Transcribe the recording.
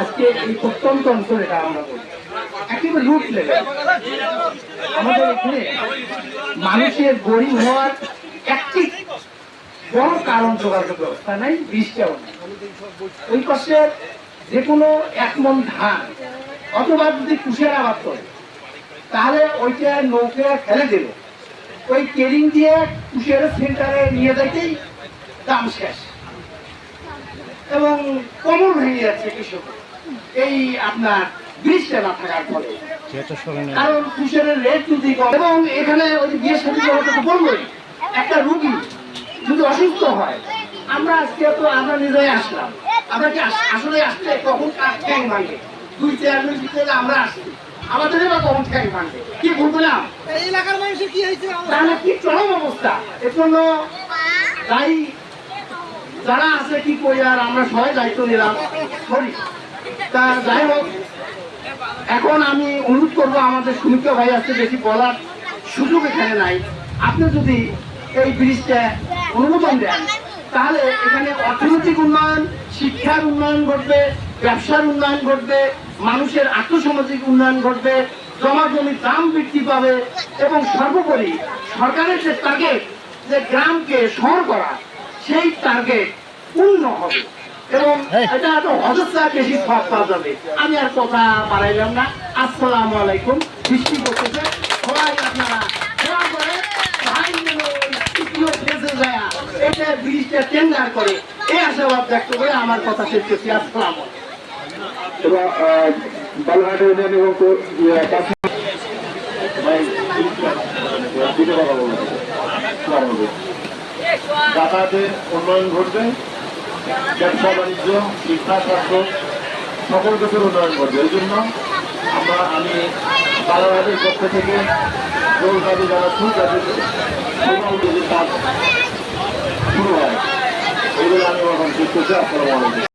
আজকে এই প্রত্যন্ত অঞ্চল এটা আমরা একেবারে রুট লেভেল আমাদের এখানে মানুষের গরিব হওয়ার একটি বড় কারণ যোগাযোগ ব্যবস্থা নাই, বৃষ্টিও ওই কষ্টের যে কোনো এক মন ধান, অথবা যদি কুশের আবাদ করে, তাহলে ওইটা নৌকে ফেলে দেবে। ওই কেরিং দিয়ে কুশের সেন্টারে নিয়ে যাইতেই দাম শেষ। এবং কোমর ভেঙে যাচ্ছে কৃষক এই আপনার বৃষ্টি না থাকার ফলে কারণ কুশের রেট যদি কম এবং এখানে ওই যে বিয়ের সাথে বলবোই একটা রুগী যদি অসুস্থ হয় আমরা আজকে তো আমরা নিজেই আসলাম। আমরা কি আসলে আসলে কখন কার ঠ্যাং ভাঙে? দুই চেয়ারম্যান ভিতরে আমরা আসছি। আমাদেরই বা কখন ঠ্যাং ভাঙে? কি ভুল বললাম? এই এলাকার মানুষের কি হয়েছে? তাহলে কি চরম অবস্থা? এর জন্য দায়ী যারা আছে কি করি আর আমরা সবাই দায়িত্ব নিলাম তা যাই হোক, এখন আমি অনুরোধ করব আমাদের সুমিত্র ভাই আছে বেশি বলার সুযোগ এখানে নাই। আপনি যদি এই ব্রিজটা অনুমোদন দেন, তাহলে এখানে অর্থনৈতিক উন্নয়ন, শিক্ষার উন্নয়ন ঘটবে, ব্যবসার উন্নয়ন ঘটবে, মানুষের আর্থসামাজিক উন্নয়ন ঘটবে জমা জমির দাম বৃদ্ধি পাবে এবং সর্বোপরি সরকারের যে টার্গেট যে গ্রামকে শহর করা সেই টার্গেট পূর্ণ হবে। এবং এটা তো অজস্রা বেশি সব পাওয়া যাবে। আমি আর কথা বাড়াইলাম না। আসসালামু আলাইকুম। বৃষ্টি করতেছে সবাই আপনারা এটা ব্রিজটা টেন্ডার করে। এই আশাবাদ ব্যক্ত করে আমার কথা শেষ করছি। আসসালাম এবং ইউনিয়ন এবং কো- কাশী- ভাই, দুটো কথা বলব। আসসালামু আলাইকুম। যাতায়াতের উন্নয়ন ঘটবে, ব্যবসা বাণিজ্য শিক্ষা স্বাস্থ্য সকল কিছুর উন্নয়ন ঘটবে। এই জন্য আমরা, আমি বালুঘাটের পক্ষ থেকে জোর কাজে যারা যাতে কাজে কাজ শুরু হয়। এগুলো আমি এখন শেষ করছি। আসসালামু আলাইকুম।